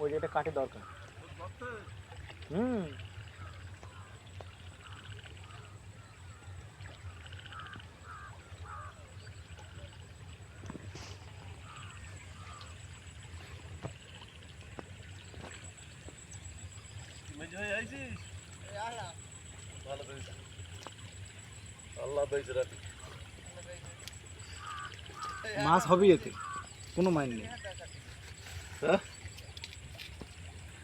ওই জায়গাটা কাঠে দরকার। হুম। মাছ হবে এতে কোনো মাইন নেই।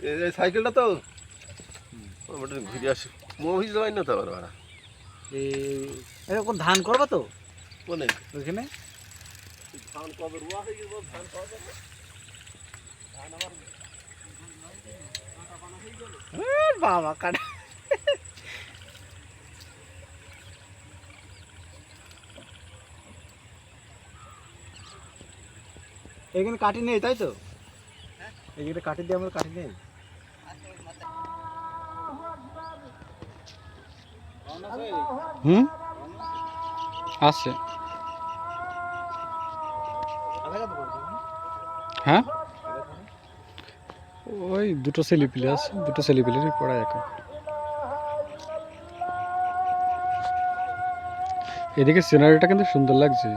এই সাইকেলটা তো? ওটা ঘুরে আসি। মহিষ যাই না তো আবার ভাড়া? এরকম ধান করবা তো? কোনে ওইখানে? ধান কবে রোয়া হয়ে গেল ধান পাওয়া যাবে এ বাবা কাটা এখানে কাঠি নেই তাই তো? এখানে কাঠি দিয়ে আমাদের কাঠি নেই? হুম? আছে। হ্যাঁ? ওই দুটো ছেলেপিলে আছে, দুটো ছেলেপিলেরই পড়ায় এখন। এদিকে সিনারিটা কিন্তু সুন্দর লাগছে।